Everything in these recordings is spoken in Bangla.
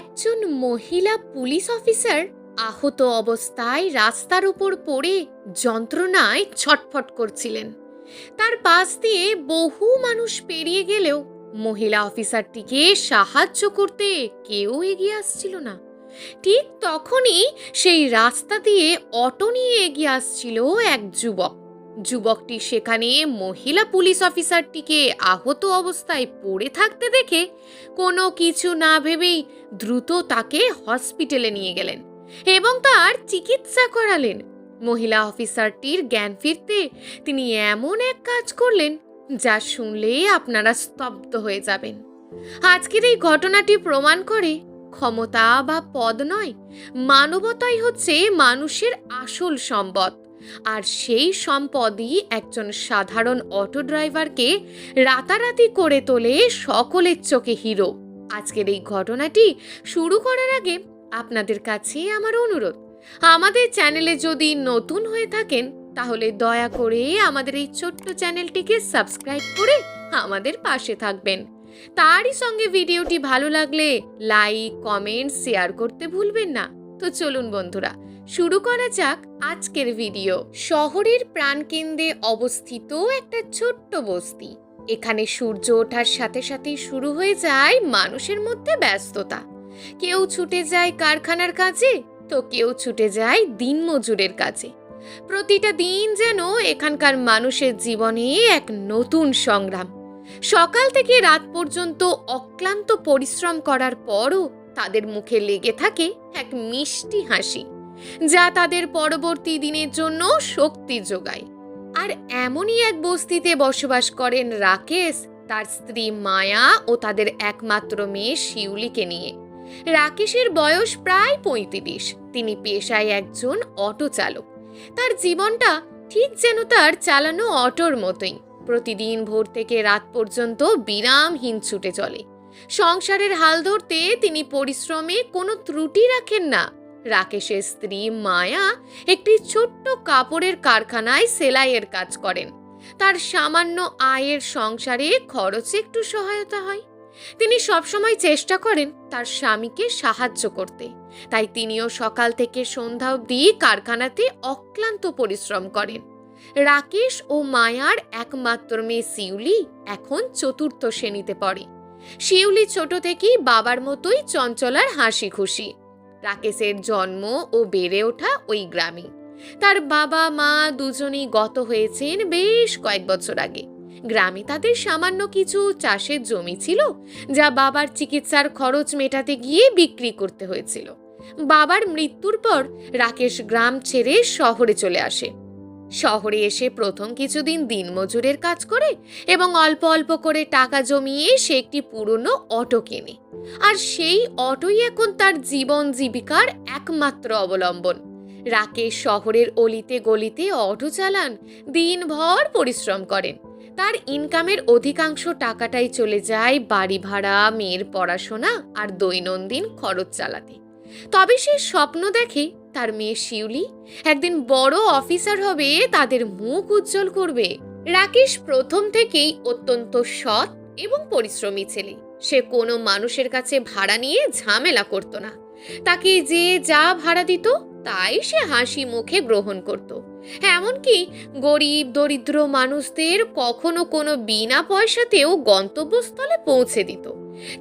একজন মহিলা পুলিশ অফিসার আহত অবস্থায় রাস্তার উপর পড়ে যন্ত্রণায় ছটফট করছিলেন। তার পাশ দিয়ে বহু মানুষ পেরিয়ে গেলেও মহিলা অফিসারটিকে সাহায্য করতে কেউ এগিয়ে আসছিল না। ঠিক তখনই সেই রাস্তা দিয়ে অটো নিয়ে এগিয়ে আসছিল এক যুবক। যুবকটি সেখানে মহিলা পুলিশ অফিসারটিকে আহত অবস্থায় পড়ে থাকতে দেখে কোনো কিছু না ভেবেই দ্রুত তাকে হসপিটালে নিয়ে গেলেন এবং তার চিকিৎসা করালেন। মহিলা অফিসারটির জ্ঞান ফিরতে তিনি এমন এক কাজ করলেন যা শুনলে আপনারা স্তব্ধ হয়ে যাবেন। আজকের এই ঘটনাটি প্রমাণ করে ক্ষমতা বা পদ নয়, মানবতাই হচ্ছে মানুষের আসল সম্পদ। আর সেই সম্পদই একজন সাধারণ অটো ড্রাইভারকে রাতারাতি করে তোলে সকলের চোখে হিরো। আজকের এই ঘটনাটি শুরু করার আগে আপনাদের কাছে আমার অনুরোধ, আমাদের চ্যানেলে যদি নতুন হয়ে থাকেন, তাহলে দয়া করে আমাদের এই ছোট্ট চ্যানেলটিকে সাবস্ক্রাইব করে আমাদের পাশে থাকবেন। তারই সঙ্গে ভিডিওটি ভালো লাগলে লাইক, কমেন্ট, শেয়ার করতে ভুলবেন না। তো চলুন বন্ধুরা শুরু করা যাক আজকের ভিডিও। শহরের প্রাণকেন্দ্রে অবস্থিত একটা ছোট্ট বস্তি। এখানে সূর্য ওঠার সাথে সাথেই শুরু হয়ে যায় মানুষের মধ্যে ব্যস্ততা। কেউ ছুটে যায় কারখানার কাজে, তো কেউ ছুটে যায় দিনমজুরের কাজে। প্রতিটা দিন যেন এখানকার মানুষের জীবনে এক নতুন সংগ্রাম। সকাল থেকে রাত পর্যন্ত অক্লান্ত পরিশ্রম করার পরও তাদের মুখে লেগে থাকে এক মিষ্টি হাসি। যা তাদের পরবর্তী দিনের জন্য শক্তি যোগায়। আর এমনই এক বস্তিতে বসবাস করেন রাকেশ, তার স্ত্রী মায়া ও তাদের একমাত্র মেয়ে শিউলিকে নিয়ে। রাকেশের বয়স প্রায় পঁয়ত্রিশ, তিনি পেশায় একজন অটো চালক। তার জীবনটা ঠিক যেন তার চালানো অটোর মতোই। প্রতিদিন ভোর থেকে রাত পর্যন্ত বিরামহীন ছুটে চলে। সংসারের হাল ধরতে তিনি পরিশ্রমে কোনো ত্রুটি রাখেন না। রাকেশের স্ত্রী মায়া একটি ছোট্ট কাপড়ের কারখানায় সেলাইয়ের কাজ করেন। তার সামান্য আয়ের সংসারে খরচে একটু সহায়তা হয়। তিনি সবসময় চেষ্টা করেন তার স্বামীকে সাহায্য করতে। তাই তিনিও সকাল থেকে সন্ধ্যা অবধি কারখানাতে অক্লান্ত পরিশ্রম করেন। রাকেশ ও মায়ার একমাত্র মেয়ে শিউলি এখন চতুর্থ শ্রেণীতে পড়ে। শিউলি ছোট থেকেই বাবার মতোই চঞ্চলার হাসি খুশি রাকেশের জন্ম ও বেড়ে ওঠা ওই গ্রামে। তার বাবা, মা দুজনেই গত হয়েছেন বেশ কয়েক বছর আগে। গ্রামে তাদের সামান্য কিছু চাষের জমি ছিল, যা বাবার চিকিৎসার খরচ মেটাতে গিয়ে বিক্রি করতে হয়েছিল। বাবার মৃত্যুর পর রাকেশ গ্রাম ছেড়ে শহরে চলে আসে। শহরে এসে প্রথম কিছুদিন দিনমজুরের কাজ করে এবং অল্প অল্প করে টাকা জমিয়ে সে একটি পুরনো অটো কেনে। আর সেই অটোই এখন তার জীবন জীবিকার একমাত্র অবলম্বন। রাকেশ শহরের অলিতে গলিতে অটো চালান, দিনভর পরিশ্রম করেন। তার ইনকামের অধিকাংশ টাকাটাই চলে যায় বাড়ি ভাড়া, মেয়ের পড়াশোনা আর দৈনন্দিন খরচ চালাতে। তবে সে স্বপ্ন দেখে তার মেয়ে শিউলি একদিন বড় অফিসার হবে, তাদের মুখ উজ্জ্বল করবে। রাকেশ প্রথম থেকেই অত্যন্ত সৎ এবং পরিশ্রমী ছেলে। সে কোনো মানুষের কাছে ভাড়া নিয়ে ঝামেলা করত না। তাকে যে যা ভাড়া দিত, তাই সে হাসি মুখে গ্রহণ করত। এমনকি গরিব, দরিদ্র মানুষদের কখনো কোনো বিনা পয়সাতেও গন্তব্যস্থলে পৌঁছে দিত।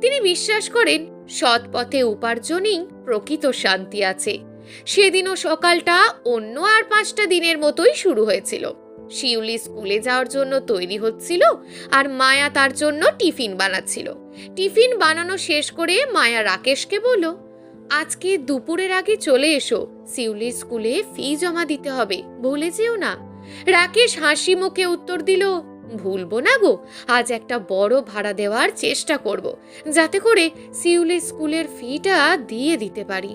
তিনি বিশ্বাস করেন, সৎ পথে উপার্জনেই প্রকৃত শান্তি আছে। সেদিনও সকালটা অন্য আর পাঁচটা দিনের মতোই শুরু হয়েছিল। শিউলি স্কুলে যাওয়ার জন্য তৈরি হচ্ছিল আর মায়া তার জন্য টিফিন বানাচ্ছিল। টিফিন বানানো শেষ করে মায়া রাকেশকে বলল, আজকে দুপুরের আগে চলে এসো, শিউলি স্কুলে ফি জমা দিতে হবে, ভুলে যেও না। রাকেশ হাসি মুখে উত্তর দিল, ভুলবো না গো, আজ একটা বড় ভাড়া দেওয়ার চেষ্টা করব, যাতে করে শিউলি স্কুলের ফিটা দিয়ে দিতে পারি।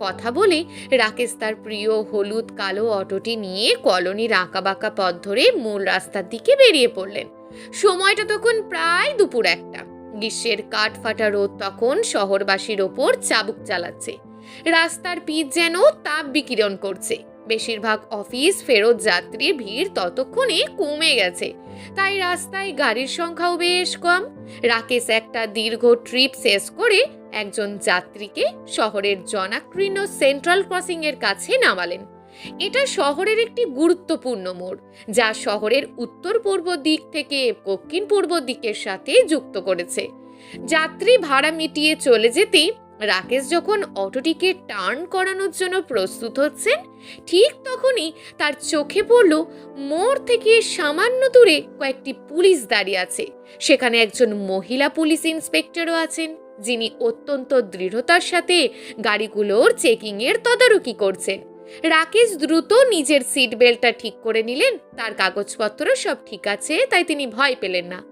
কথা বলে রাকেশ তার প্রিয় হলুদ কালো অটোটি নিয়ে কলোনির আঁকাবাঁকা পথ ধরে মূল রাস্তার দিকে বেরিয়ে পড়লেন। সময়টা তখন প্রায় দুপুর একটা। গ্রীষ্মের কাঠ ফাটা রোদ তখন শহরবাসীর ওপর চাবুক চালাচ্ছে। রাস্তার পিচ যেন তাপ বিকিরণ করছে। বেশিরভাগ অফিস, ফেরত যাত্রীর ভিড় ততক্ষণে কমে গেছে। তাই রাস্তায় গাড়ির সংখ্যাও বেশ কম। রাকেশ একটা দীর্ঘ ট্রিপ শেষ করে একজন যাত্রীকে শহরের জনাকীর্ণ সেন্ট্রাল ক্রসিং এর কাছে নামালেন। এটা শহরের একটি গুরুত্বপূর্ণ মোড়, যা শহরের উত্তর পূর্ব দিক থেকে দক্ষিণ পূর্ব দিকের সাথে যুক্ত করেছে। যাত্রী ভাড়া মিটিয়ে চলে যেতে রাকেশ যখন অটোটিকে টার্ন করানোর জন্য প্রস্তুত হচ্ছেন, ঠিক তখনই তার চোখে পড়ল মোড় থেকে সামান্য দূরে কয়েকটি পুলিশ দাঁড়িয়ে আছে। সেখানে একজন মহিলা পুলিশ ইন্সপেক্টরও আছেন। যিনি অত্যন্ত দৃঢ়তার সাথে গাড়িগুলোর চেকিংয়ের তদারকি করছেন। রাকেশ দ্রুত নিজের সিট বেল্টটা ঠিক করে নিলেন, তার কাগজপত্র সব ঠিক আছে, তাই তিনি ভয় পেলেন না।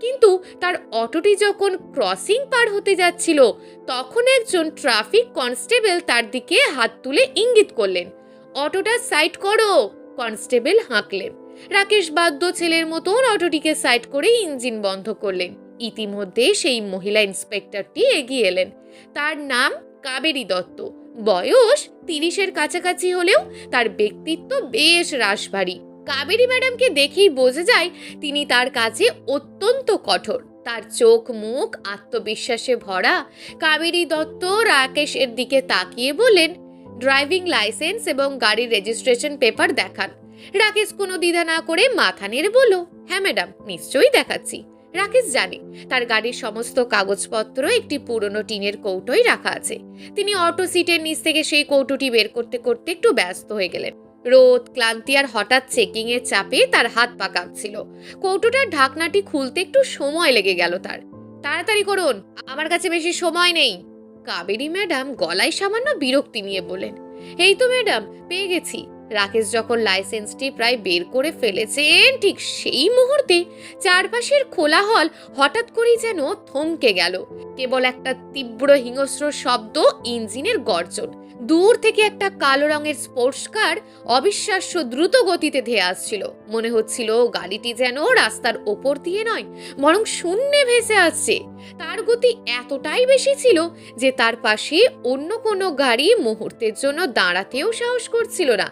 কিন্তু তার অটোটি যখন ক্রসিং পার হতে যাচ্ছিল, তখন একজন ট্রাফিক কনস্টেবল তার দিকে হাত তুলে ইঙ্গিত করলেন, অটোটা সাইড করো, কনস্টেবল হাঁকলেন। রাকেশ বাদ্য ছেলের মতন অটোটিকে সাইড করে ইঞ্জিন বন্ধ করলেন। ইতিমধ্যে সেই মহিলা ইন্সপেক্টরটি এগিয়ে এলেন। তার নাম কাবেরী দত্ত। বয়স তিরিশের কাছাকাছি হলেও তার ব্যক্তিত্ব বেশ রাশভারী। কাবেরী ম্যাডামকে দেখেই বোঝা যায় তিনি তার কাছে অত্যন্ত কঠোর। তার চোখ, মুখ, আত্মবিশ্বাসে ভরা। কাবেরী দত্ত রাকেশের দিকে তাকিয়ে বললেন, ড্রাইভিং লাইসেন্স এবং গাড়ির রেজিস্ট্রেশন পেপার দেখান। রাকেশ কোনো দ্বিধা না করে মাথা নেড়ে বলল হ্যাঁ ম্যাডাম, নিশ্চয়ই দেখাচ্ছি। রাকেশ জানে, তার গাড়ির সমস্ত কাগজপত্র একটি পুরনো টিনের কৌটোয় রাখা আছে। তিনি অটো সিটের নিচ থেকে সেই কৌটোটি বের করতে করতে একটু ব্যস্ত হয়ে গেলেন। রোদ, ক্লান্তি আর হঠাৎ চেকিং এর চাপে তার হাত পা কাঁপছিল। কৌটোটার ঢাকনাটি খুলতে একটু সময় লেগে গেল তার। তাড়াতাড়ি করুন, আমার কাছে বেশি সময় নেই। কাবেরী ম্যাডাম গলায় সামান্য বিরক্তি নিয়ে বলেন এই তো ম্যাডাম, পেয়ে গেছি। রাকেশ যখন লাইসেন্সটি প্রায় বের করে ফেলেছেন, ঠিক সেই মুহূর্তে চারপাশের খোলা হল হঠাৎ করেই যেন থমকে গেল। কেবল একটা তীব্র হিংস্র শব্দ, ইঞ্জিনের গর্জন। দূর থেকে একটা কালো রঙের স্পোর্টস কার অবিশ্বাস্য দ্রুত গতিতে ধেয়ে আসছিল। মনে হচ্ছিল গাড়িটি যেন রাস্তার ওপর দিয়ে নয়, বরং শূন্যে ভেসে আসছে। তার গতি এতটাই বেশি ছিল যে তার পাশে অন্য কোনো গাড়ি মুহূর্তের জন্য দাঁড়াতেও সাহস করছিল না।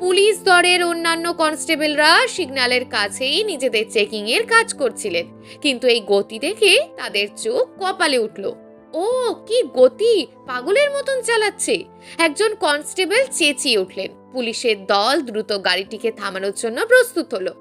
পুলিশ দলের অন্যান্য কনস্টেবলরা সিগন্যালের কাছেই নিজেদের চেকিং এর কাজ করছিলেন, কিন্তু এই গতি দেখে তাদের চোখ কপালে উঠল। ও, কি গতি! পাগলের মতন চালাচ্ছে। একজন কনস্টেবল চেঁচিয়ে উঠলেন। পুলিশের দল দ্রুত গাড়িটিকে থামানোর জন্য প্রস্তুত হলো।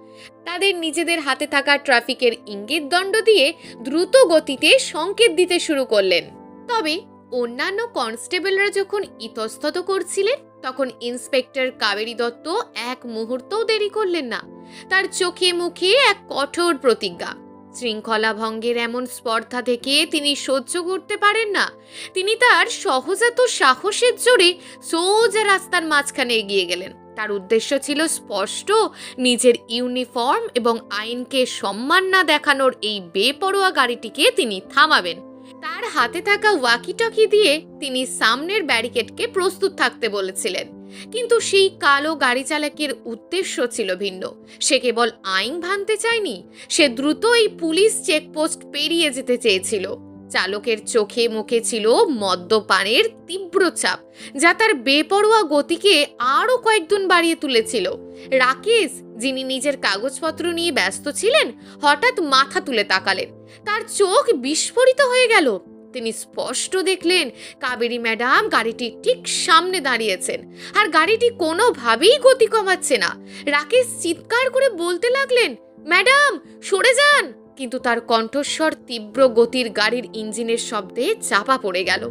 তাদের নিজেদের হাতে থাকা ট্রাফিকের ইঙ্গিত দণ্ড দিয়ে দ্রুত গতিতে সংকেত দিতে শুরু করলেন। তবে অন্যান্য কনস্টেবলরা যখন ইতস্তত করছিলেন, তখন ইন্সপেক্টর কাবেরী দত্ত এক মুহূর্তও দেরি করলেন না। তার চোখে মুখে এক কঠোর প্রতিজ্ঞা। শৃঙ্খলা ভঙ্গের এমন স্পর্ধা থেকে তিনি সহ্য করতে পারেন না। তিনি তার সহজাত সাহসের জোরে সোজা রাস্তার মাঝখানে এগিয়ে গেলেন। তার উদ্দেশ্য ছিল স্পষ্ট, নিজের ইউনিফর্ম এবং আইনকে সম্মান না দেখানোর এই বেপরোয়া গাড়িটিকে তিনি থামাবেন। তার হাতে থাকা ওয়াকিটকি দিয়ে তিনি সামনের ব্যারিকেডকে প্রস্তুত থাকতে বলেছিলেন। কিন্তু সেই কালো গাড়ি চালকের উদ্দেশ্য ছিল ভিন্ন। সে কেবল আইন ভাঙতে চায়নি, সে দ্রুত এই পুলিশ চেকপোস্ট পেরিয়ে যেতে চেয়েছিল। চালকের চোখে মুখে ছিল মদ্যপানের তীব্র চাপ, যা তার বেপরোয়া গতিকে আরও কয়েকদিন বাড়িয়ে তুলেছিল। রাকেশ, যিনি নিজের কাগজপত্র নিয়ে ব্যস্ত ছিলেন, হঠাৎ মাথা তুলে তাকালেন। তার চোখ বিস্ফোরিত হয়ে গেল। তিনি স্পষ্ট দেখলেন, কাবেরী ম্যাডাম গাড়িটি ঠিক সামনে দাঁড়িয়েছেন। আর গাড়িটি কোনোভাবেই গতি কমাচ্ছে না। রাকেশ চিৎকার করে বলতে লাগলেন, ম্যাডাম, সরে যান! কিন্তু তার কণ্ঠস্বর তীব্র গতির গাড়ির ইঞ্জিনের শব্দে চাপা পড়ে গেল।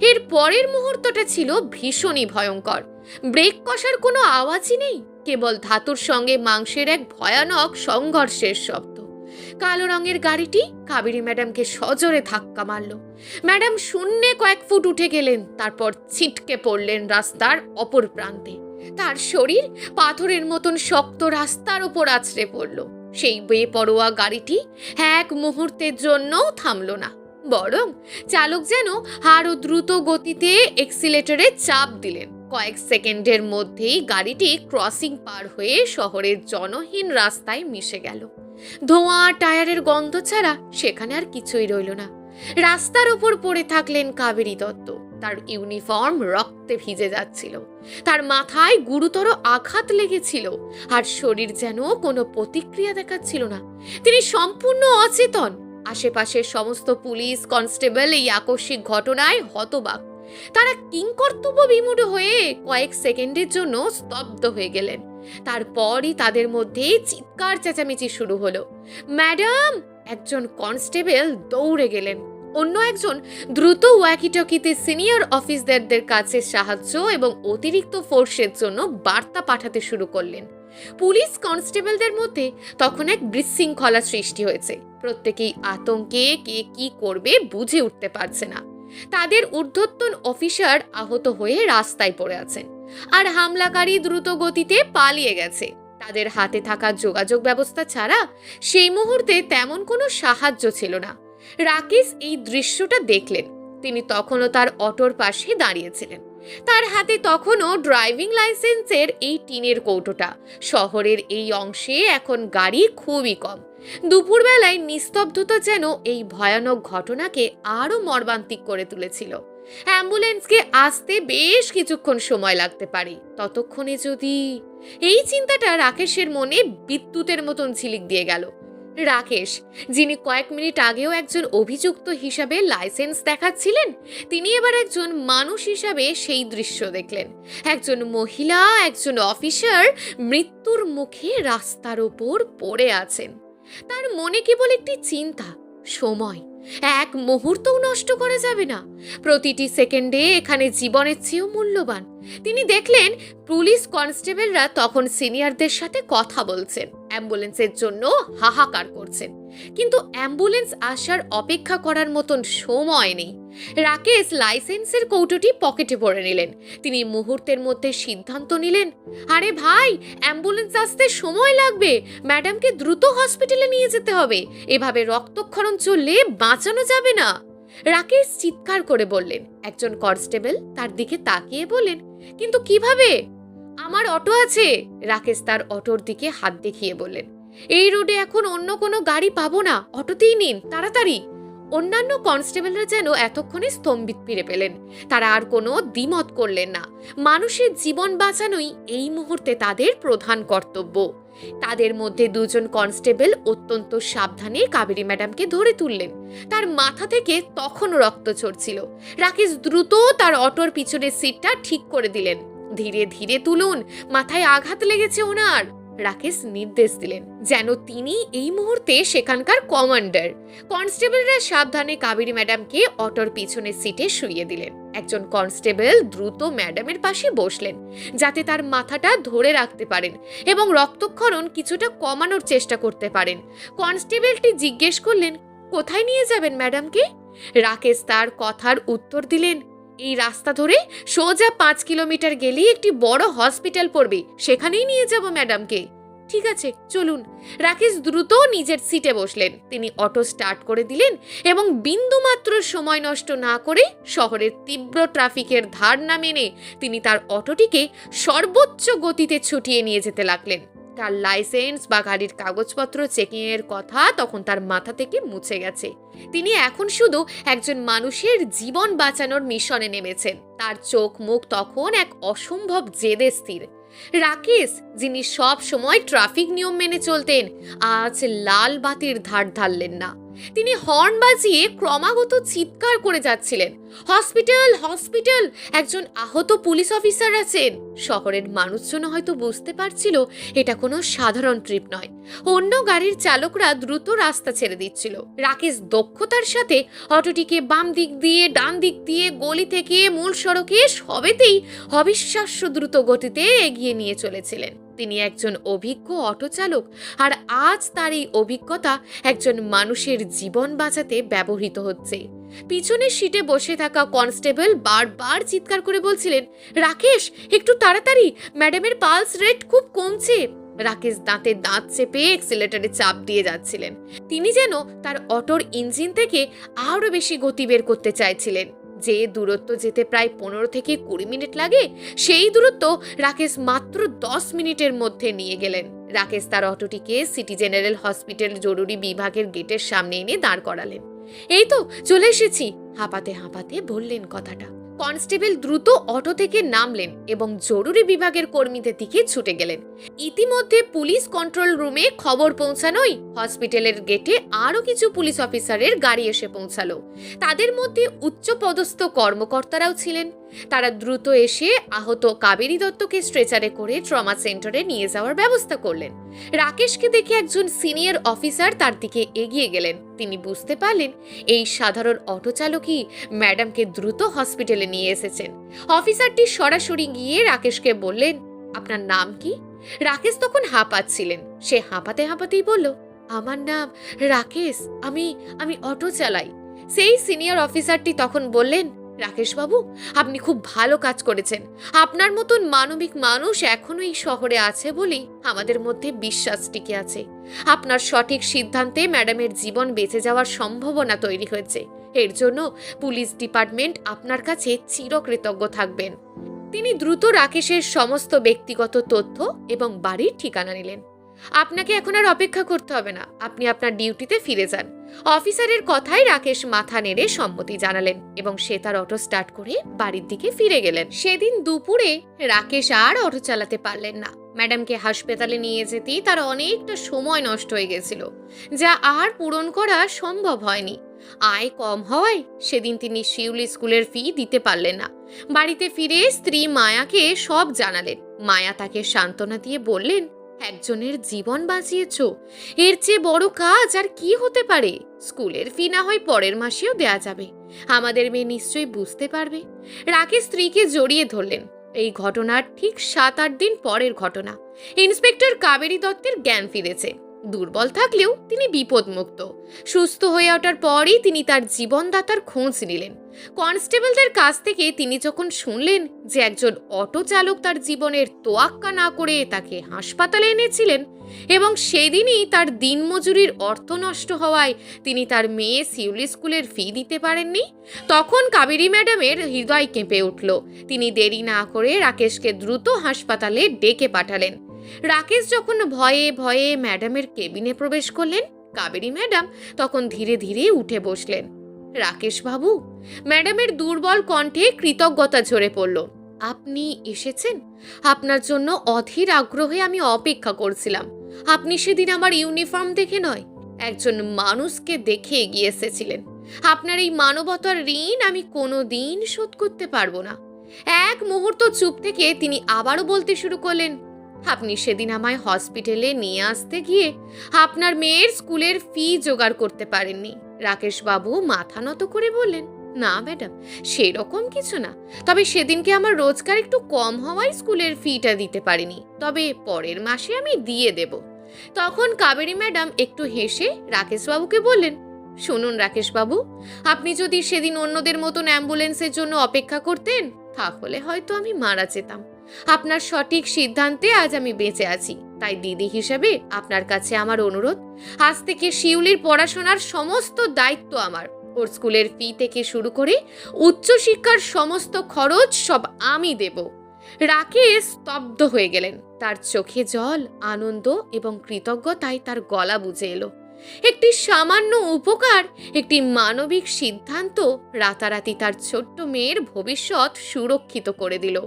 এর পরের মুহূর্তটা ছিল ভীষণই ভয়ঙ্কর। ব্রেক কষার কোনো আওয়াজই নেই, কেবল ধাতুর সঙ্গে মাংসের এক ভয়ানক সংঘর্ষের শব্দ। কালো রঙের গাড়িটি কাবেরী ম্যাডামকে সজোরে ধাক্কা মারল। ম্যাডাম শূন্যে কয়েক ফুট উঠে গেলেন, তারপর ছিটকে পড়লেন রাস্তার অপর প্রান্তে। তার শরীর পাথরের মতন শক্ত রাস্তার ওপর আছড়ে পড়ল। সেই বেপরোয়া গাড়িটি এক মুহূর্তের জন্যও থামল না, বরং চালক যেন আরও দ্রুত গতিতে এক্সিলেটরে চাপ দিলেন। কয়েক সেকেন্ডের মধ্যেই গাড়িটি ক্রসিং পার হয়ে শহরের জনহীন রাস্তায় মিশে গেল। ধোঁয়া টায়ারের গন্ধ ছাড়া সেখানে আর কিছুই রইল না। রাস্তার ওপর পড়ে থাকলেন কাবেরী দত্ত। তার ইউনিফর্ম রক্তে ভিজে যাচ্ছিল। তার মাথায় গুরুতর আঘাত লেগেছিল আর শরীর যেন কোনো প্রতিক্রিয়া দেখাচ্ছিল না। তিনি সম্পূর্ণ অচেতন। আশেপাশের সমস্ত পুলিশ কনস্টেবল এই আকস্মিক ঘটনায় হতবাক। তারা কিংকর্তব্য বিমূঢ় হয়ে কয়েক সেকেন্ডের জন্য স্তব্ধ হয়ে গেলেন। তারপরই তাদের মধ্যে চিৎকার চেঁচামেচি শুরু হলো। ম্যাডাম, একজন কনস্টেবল দৌড়ে গেলেন। অন্য একজন দ্রুত ওয়াকিটকিতে সিনিয়র অফিসারদের কাছে সাহায্য এবং অতিরিক্ত ফোর্সের জন্য বার্তা পাঠাতে শুরু করলেন। পুলিশ কনস্টেবলদের মধ্যে তখন এক বিশৃঙ্খলা সৃষ্টি হয়েছে। প্রত্যেকেই আতঙ্কে কে কি করবে বুঝে উঠতে পারছে না। তাদের ঊর্ধ্বতন অফিসার আহত হয়ে রাস্তায় পড়ে আছেন। আর হামলাকারী দ্রুত গতিতে পালিয়ে গেছে। তাদের হাতে থাকা যোগাযোগ ব্যবস্থা ছাড়া সেই মুহূর্তে তেমন কোনো সাহায্য ছিল না। রাকেশ এই দৃশ্যটা দেখলেন। তিনি তখনও তার অটোর পাশে দাঁড়িয়েছিলেন। তার হাতে তখনও ড্রাইভিং লাইসেন্সের এই টিনের কৌটোটা। শহরের এই অংশে এখন গাড়ি খুবই কম। দুপুরবেলায় নিস্তব্ধতা যেন এই ভয়ানক ঘটনাকে আরও মর্মান্তিক করে তুলেছিল। অ্যাম্বুলেন্সকে আসতে বেশ কিছুক্ষণ সময় লাগতে পারে। ততক্ষণে যদি এই চিন্তাটা রাকেশের মনে বিদ্যুতের মতন ঝিলিক দিয়ে গেল। রাকেশ, যিনি কয়েক মিনিট আগেও একজন অভিযুক্ত হিসাবে লাইসেন্স দেখাচ্ছিলেন, তিনি এবার একজন মানুষ হিসাবে সেই দৃশ্য দেখলেন। একজন মহিলা, একজন অফিসার মৃত্যুর মুখে রাস্তার ওপর পড়ে আছেন। তার মনে কেবল একটি চিন্তা, সময়। এক মুহূর্তও নষ্ট করা যাবে না। প্রতিটি সেকেন্ডে এখানে জীবনের চেয়েও মূল্যবান। তিনি দেখলেন পুলিশ কনস্টেবলরা তখন সিনিয়রদের সাথে কথা বলছেন। অ্যাম্বুলেন্সের জন্য হাহাকার করছেন। কিন্তু অ্যাম্বুলেন্স আসার অপেক্ষা করার মতন সময় নেই। রাকেশ লাইসেন্সের কৌটোটি পকেটে ভরে নিলেন। তিনি মুহূর্তের মধ্যে সিদ্ধান্ত নিলেন, আরে ভাই, অ্যাম্বুলেন্স আসতে সময় লাগবে। ম্যাডামকে দ্রুত হসপিটালে নিয়ে যেতে হবে। এভাবে রক্তক্ষরণ চললে বাঁচানো যাবে না। রাকেশ চিৎকার করে বললেন। একজন কনস্টেবল তার দিকে তাকিয়ে বললেন, কিন্তু কীভাবে? আমার অটো আছে। রাকেশ তার অটোর দিকে হাত দেখিয়ে বললেন। এই রোডে এখন অন্য কোনো গাড়ি পাবো না। অটোতেই নিন, তাড়াতাড়ি। অন্যান্য কনস্টেবলরা যেন এতক্ষণে স্তম্ভিত ফিরে পেলেন। তারা আর কোনো দ্বিমত করলেন না। মানুষের জীবন বাঁচানোই এই মুহূর্তে তাদের প্রধান কর্তব্য। তাদের মধ্যে দুজন কনস্টেবল অত্যন্ত সাবধানে কাবেরী ম্যাডামকে ধরে তুললেন। তার মাথা থেকে তখন রক্ত ঝরছিল। রাকেশ দ্রুত তার অটোর পিছনের সিটটা ঠিক করে দিলেন। ধীরে ধীরে তুলুন, মাথায় আঘাত লেগেছে ওনার। রাকেশ নির্দেশ দিলেন, যেন তিনি এই মুহূর্তে সেখানকার কমান্ডার। কনস্টেবলরা সাবধানে কাবেরী ম্যাডামকে অটোর পিছনের সিটে শুইয়ে দিলেন। একজন কনস্টেবল দ্রুত ম্যাডামের পাশে বসলেন, যাতে তার মাথাটা ধরে রাখতে পারেন এবং রক্তক্ষরণ কিছুটা কমানোর চেষ্টা করতে পারেন। কনস্টেবলটি জিজ্ঞেস করলেন, কোথায় নিয়ে যাবেন ম্যাডামকে? রাকেশ তার কথার উত্তর দিলেন এই রাস্তা ধরে সোজা পাঁচ কিলোমিটার গেলেই একটি বড় হসপিটাল পড়বে। সেখানেই নিয়ে যাব ম্যাডামকে। ঠিক আছে, চলুন। রাকেশ দ্রুত নিজের সিটে বসলেন। তিনি অটো স্টার্ট করে দিলেন এবং বিন্দুমাত্র সময় নষ্ট না করে শহরের তীব্র ট্রাফিকের ধার না মেনে তিনি তার অটোটিকে সর্বোচ্চ গতিতে ছুটিয়ে নিয়ে যেতে লাগলেন। তার লাইসেন্স বা গাড়ির কাগজপত্র চেকিংয়ের কথা তখন তার মাথা থেকে মুছে গেছে। তিনি এখন শুধু একজন মানুষের জীবন বাঁচানোর মিশনে নেমেছেন। তার চোখ মুখ তখন এক অসম্ভব জেদে স্থির। রাকেশ, যিনি সব সময় ট্রাফিক নিয়ম মেনে চলতেন, আজ লাল বাতির ধার ধারলেন না। তিনি হর্ন বাজিয়ে ক্রমাগত চিৎকার করে যাচ্ছিলেন। হসপিটাল হসপিটাল, একজন আহত পুলিশ অফিসার আছেন। শহরের মানুষজন হয়তো বুঝতে পারছিল এটা কোনো সাধারণ ট্রিপ নয়। অন্য গাড়ির চালকরা দ্রুত রাস্তা ছেড়ে দিচ্ছিল। রাকেশ দক্ষতার সাথে অটোটিকে বাম দিক দিয়ে, ডান দিক দিয়ে, গলি থেকে, মূল সড়কে সবেতেই অবিশ্বাস্য দ্রুত গতিতে এগিয়ে নিয়ে চলেছিলেন। তিনি একজন অভিজ্ঞ অটো চালক আর আজ তার এই অভিজ্ঞতা একজন মানুষের জীবন বাঁচাতে ব্যবহৃত হচ্ছে। পিছনের সিটে বসে থাকা কনস্টেবল বারবার চিৎকার করে বলছিলেন, রাকেশ, একটু তাড়াতাড়ি ম্যাডামের পালস রেট খুব কমছে। রাকেশ দাঁতে দাঁত চেপে এক্সিলেটারে চাপ দিয়ে যাচ্ছিলেন। তিনি যেন তার অটোর ইঞ্জিন থেকে আরও বেশি গতি বের করতে চাইছিলেন। যে দূরত্ব যেতে প্রায় পনেরো থেকে কুড়ি মিনিট লাগে, সেই দূরত্ব রাকেশ মাত্র দশ মিনিটের মধ্যে নিয়ে গেলেন। রাকেশ তার অটোটিকে সিটি জেনারেল হসপিটাল জরুরি বিভাগের গেটের সামনে এনে দাঁড় করালেন। এই তো, চলে এসেছি, হাঁপাতে হাঁপাতে বললেন কথাটা। কনস্টেবল দ্রুত অটো থেকে নামলেন এবং জরুরি বিভাগের কর্মীদের দিকে ছুটে গেলেন। ইতিমধ্যে পুলিশ কন্ট্রোল রুমে খবর পৌঁছানোই হসপিটালের গেটে আরও কিছু পুলিশ অফিসারের গাড়ি এসে পৌঁছালো। তাদের মধ্যে উচ্চপদস্থ কর্মকর্তারাও ছিলেন। তারা দ্রুত এসে আহত কাবেরী দত্তকে স্ট্রেচারে করে ট্রমা সেন্টারে নিয়ে যাওয়ার ব্যবস্থা করলেন। রাকেশকে দেখে একজন সিনিয়র অফিসার তার দিকে এগিয়ে গেলেন। তিনি বুঝতে পারলেন, এই সাধারণ অটো চালকই ম্যাডামকে দ্রুত হসপিটালে নিয়ে এসেছেন। অফিসারটি সরাসরি গিয়ে রাকেশকে বললেন, আপনার নাম কি? রাকেশ তখন হাঁপাচ্ছিলেন। সে হাঁপাতে হাঁপাতেই বলল, আমার নাম রাকেশ, আমি আমি অটো চালাই। সেই সিনিয়র অফিসারটি তখন বললেন রাকেশ বাবু আপনি খুব ভালো কাজ করেছেন। আপনার মতন মানবিক মানুষ এখনও এই শহরে আছে বলেই আমাদের মধ্যে বিশ্বাস টিকে আছে। আপনার সঠিক সিদ্ধান্তে ম্যাডামের জীবন বেঁচে যাওয়ার সম্ভাবনা তৈরি হয়েছে। এর জন্য পুলিশ ডিপার্টমেন্ট আপনার কাছে চিরকৃতজ্ঞ থাকবেন। তিনি দ্রুত রাকেশের সমস্ত ব্যক্তিগত তথ্য এবং বাড়ির ঠিকানা নিলেন। আপনাকে এখন আর অপেক্ষা করতে হবে না। আপনি আপনার ডিউটিতে ফিরে যান। অফিসারের কথায় রাকেশ মাথা নেড়ে সম্মতি জানালেন এবং সে তার অটো স্টার্ট করে বাড়ির দিকে ফিরে গেলেন। সেদিন দুপুরে রাকেশ আর অটো চালাতে পারলেন না। ম্যাডামকে হাসপাতালে নিয়ে যেতেই তার অনেকটা সময় নষ্ট হয়ে গেছিল, যা আর পূরণ করা সম্ভব হয়নি। আয় কম হওয়ায় সেদিন তিনি শিউলি স্কুলের ফি দিতে পারলেন না। বাড়িতে ফিরে স্ত্রী মায়াকে সব জানালেন। মায়া তাকে সান্ত্বনা দিয়ে বললেন একজনের জীবন বাঁচিয়েছ, এর চেয়ে বড় কাজ আর কি হতে পারে? স্কুলের ফি না হয় পরের মাসেও দেয়া যাবে। আমাদের মেয়ে নিশ্চয়ই বুঝতে পারবে। রাকেশ স্ত্রীকে জড়িয়ে ধরলেন। এই ঘটনার ঠিক সাত আট দিন পরের ঘটনা। ইন্সপেক্টর কাবেরী দত্তের জ্ঞান ফিরেছে। দুর্বল থাকলেও তিনি বিপদমুক্ত। সুস্থ হয়ে ওঠার পরই তিনি তার জীবনদাতার খোঁজ নিলেন। কনস্টেবলদের কাছ থেকে তিনি যখন শুনলেন যে একজন অটো চালক তার জীবনের তোয়াক্কা না করে তাকে হাসপাতালে এনেছিলেন এবং সেদিনই তার দিনমজুরির অর্থ নষ্ট হওয়ায় তিনি তার মেয়ে সিউলি স্কুলের ফি দিতে পারেননি, তখন কাবেরী ম্যাডামের হৃদয় কেঁপে উঠল। তিনি দেরি না করে রাকেশকে দ্রুত হাসপাতালে ডেকে পাঠালেন। রাকেশ যখন ভয়ে ভয়ে ম্যাডামের কেবিনে প্রবেশ করলেন, কাবেরী ম্যাডাম তখন ধীরে ধীরে উঠে বসলেন। রাকেশ বাবু, ম্যাডামের দুর্বল কণ্ঠে কৃতজ্ঞতা ঝরে পড়ল। আপনি এসেছেন? আপনার জন্য অধীর আগ্রহে আমি অপেক্ষা করছিলাম। আপনি সেদিন আমার ইউনিফর্ম দেখে নয়, একজন মানুষকে দেখে এগিয়ে এসেছিলেন। আপনার এই মানবতার ঋণ আমি কোনো দিন শোধ করতে পারব না। এক মুহূর্ত চুপ থেকে তিনি আবারও বলতে শুরু করলেন আপনি সেদিন আমায় হসপিটালে নিয়ে আসতে গিয়ে আপনার মেয়ের স্কুলের ফি জোগাড় করতে পারেননি। রাকেশ বাবু মাথা নত করে বললেন, না ম্যাডাম, সেরকম কিছু না। তবে সেদিনকে আমার রোজগার একটু কম হওয়ায় স্কুলের ফিটা দিতে পারিনি। তবে পরের মাসে আমি দিয়ে দেব। তখন কাবেরী ম্যাডাম একটু হেসে রাকেশবাবুকে বললেন, শুনুন রাকেশবাবু, আপনি যদি সেদিন অন্যদের মতন অ্যাম্বুলেন্সের জন্য অপেক্ষা করতেন, তাহলে হয়তো আমি মারা যেতাম। আপনার সঠিক সিদ্ধান্তে আজ আমি বেঁচে আছি। তাই দিদি হিসেবে আপনার কাছে আমার অনুরোধ, আজ থেকে শিউলির পড়াশোনার সমস্ত দায়িত্ব আমার। ওর স্কুলের ফি থেকে শুরু করে উচ্চশিক্ষার সমস্ত খরচ সব আমি দেব। রাকেশ স্তব্ধ হয়ে গেলেন। তার চোখে জল, আনন্দ এবং কৃতজ্ঞতায় তার গলা বুঝে এলো। একটি সামান্য উপকার, একটি মানবিক সিদ্ধান্ত রাতারাতি তার ছোট্ট মেয়ের ভবিষ্যৎ সুরক্ষিত করে দিল।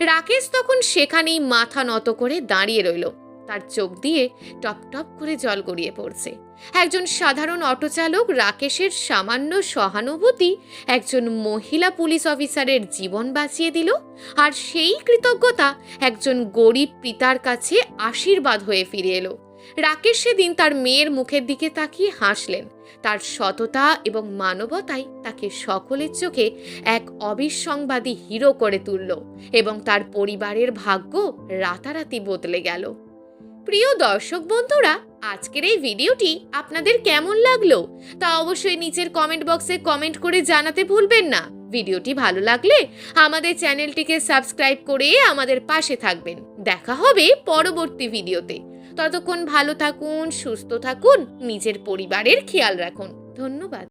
রাকেশ তখন সেখানেই মাথা নত করে দাঁড়িয়ে রইল। তার চোখ দিয়ে টপ টপ করে জল গড়িয়ে পড়ছে। একজন সাধারণ অটো চালক রাকেশের সামান্য সহানুভূতি একজন মহিলা পুলিশ অফিসারের জীবন বাঁচিয়ে দিল আর সেই কৃতজ্ঞতা একজন গরিব পিতার কাছে আশীর্বাদ হয়ে ফিরে এলো। রাকেশ সেদিন তার মেয়ের মুখের দিকে তাকিয়ে হাসলেন। তার সততা এবং মানবতাই তাকে সকলের চোখে এক অবিসংবাদী হিরো করে তুলল এবং তার পরিবারের ভাগ্য রাতারাতি বদলে গেল। প্রিয় দর্শক বন্ধুরা, আজকের এই ভিডিওটি আপনাদের কেমন লাগল তা অবশ্যই নিচের কমেন্ট বক্সে কমেন্ট করে জানাতে ভুলবেন না। ভিডিওটি ভালো লাগলে আমাদের চ্যানেলটিকে সাবস্ক্রাইব করে আমাদের পাশে থাকবেন। দেখা হবে পরবর্তী ভিডিওতে। ততক্ষণ ভালো থাকুন সুস্থ থাকুন নিজের পরিবারের খেয়াল রাখুন। ধন্যবাদ।